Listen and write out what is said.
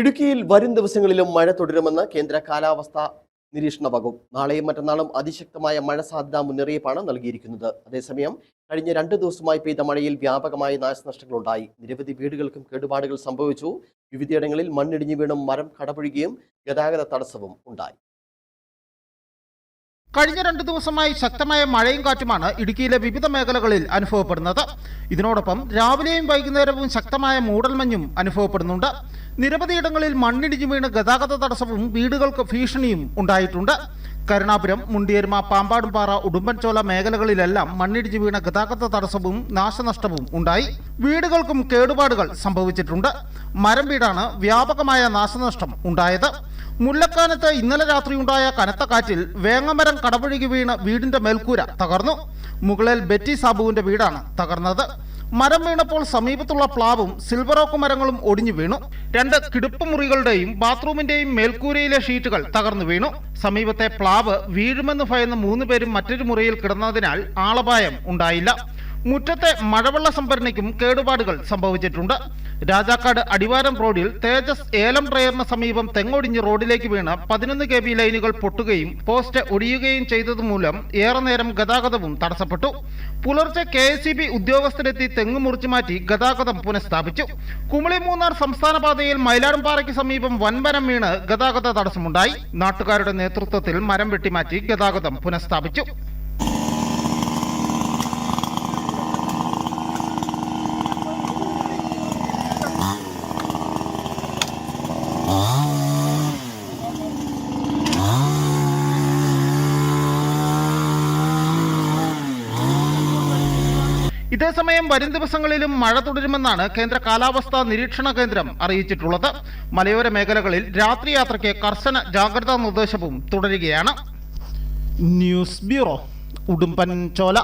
ഇടുക്കിയിൽ വരും ദിവസങ്ങളിലും മഴ തുടരുമെന്ന് കേന്ദ്ര കാലാവസ്ഥാ നിരീക്ഷണ വകുപ്പ്. നാളെയും മറ്റന്നാളും അതിശക്തമായ മഴ സാധ്യതാ മുന്നറിയിപ്പാണ് നൽകിയിരിക്കുന്നത്. അതേസമയം കഴിഞ്ഞ രണ്ട് ദിവസമായി പെയ്ത മഴയിൽ വ്യാപകമായ നാശനഷ്ടങ്ങളുണ്ടായി. നിരവധി വീടുകൾക്കും കേടുപാടുകൾ സംഭവിച്ചു. വിവിധയിടങ്ങളിൽ മണ്ണിടിഞ്ഞു വീണും മരം കടപുഴുകിയും ഗതാഗത തടസ്സവും ഉണ്ടായി. കഴിഞ്ഞ രണ്ട് ദിവസമായി ശക്തമായ മഴയും കാറ്റുമാണ് ഇടുക്കിയിലെ വിവിധ മേഖലകളിൽ അനുഭവപ്പെടുന്നത്. ഇതിനോടൊപ്പം രാവിലെയും വൈകുന്നേരവും ശക്തമായ മൂടൽമഞ്ഞും അനുഭവപ്പെടുന്നുണ്ട്. നിരവധിയിടങ്ങളിൽ മണ്ണിടിഞ്ഞു വീണ് ഗതാഗത തടസ്സവും വീടുകൾക്ക് ഭീഷണിയും ഉണ്ടായിട്ടുണ്ട്. കരുണാപുരം മുണ്ടിയരുമ പാമ്പാടുംപാറ ഉടുമ്പൻചോല മേഖലകളിലെല്ലാം മണ്ണിടിഞ്ഞു വീണ ഗതാഗത തടസ്സവും നാശനഷ്ടവും ഉണ്ടായി. വീടുകൾക്കും കേടുപാടുകൾ സംഭവിച്ചിട്ടുണ്ട്. മരം വീടാണ് വ്യാപകമായ നാശനഷ്ടം ഉണ്ടായത്. മുല്ലക്കാനത്ത് ഇന്നലെ രാത്രിയുണ്ടായ കനത്ത കാറ്റിൽ വേങ്ങമരം കടപുഴകി വീണ് വീടിന്റെ മേൽക്കൂര തകർന്നു. മുകളിൽ ബെറ്റി സാബുവിന്റെ വീടാണ് തകർന്നത്. മരം വീണപ്പോൾ സമീപത്തുള്ള പ്ലാവും സിൽവറോക്ക് മരങ്ങളും ഒടിഞ്ഞു വീണു. രണ്ട് കിടപ്പ് മുറികളുടെയും ബാത്റൂമിന്റെയും മേൽക്കൂരയിലെ ഷീറ്റുകൾ തകർന്നു വീണു. സമീപത്തെ പ്ലാവ് വീഴുമെന്ന് ഭയന്ന് മൂന്നുപേരും മറ്റൊരു മുറിയിൽ കിടന്നതിനാൽ ആളപായം ഉണ്ടായില്ല. മുറ്റത്തെ മഴവെള്ള സംഭരണിക്കും കേടുപാടുകൾ സംഭവിച്ചിട്ടുണ്ട്. രാജാക്കാട് അടിവാരം റോഡിൽ തേജസ് ഏലം ഡ്രയറിന് സമീപം തെങ്ങൊടിഞ്ഞ് റോഡിലേക്ക് വീണ പതിനൊന്ന് കെ ബി ലൈനുകൾ പൊട്ടുകയും പോസ്റ്റ് ഒടിയുകയും ചെയ്തത് മൂലം ഏറെ നേരം ഗതാഗതവും തടസ്സപ്പെട്ടു. പുലർച്ചെ കെ എസ് ബി ഉദ്യോഗസ്ഥരെത്തി തെങ്ങ് മുറിച്ചു മാറ്റി ഗതാഗതം പുനഃസ്ഥാപിച്ചു. കുമളി മൂന്നാർ സംസ്ഥാന പാതയിൽ മയിലാടുംപാറയ്ക്ക് സമീപം വൻമരം വീണ് ഗതാഗത തടസ്സമുണ്ടായി. നാട്ടുകാരുടെ നേതൃത്വത്തിൽ മരം വെട്ടിമാറ്റി ഗതാഗതം പുനഃസ്ഥാപിച്ചു. ഇതേസമയം വരും ദിവസങ്ങളിലും മഴ തുടരുമെന്നാണ് കേന്ദ്ര കാലാവസ്ഥാ നിരീക്ഷണ കേന്ദ്രം അറിയിച്ചിട്ടുള്ളത്. മലയോര മേഖലകളിൽ രാത്രി യാത്രയ്ക്ക് കർശന ജാഗ്രതാ നിർദ്ദേശവും തുടരുകയാണ്. News bureau Udumbanchola.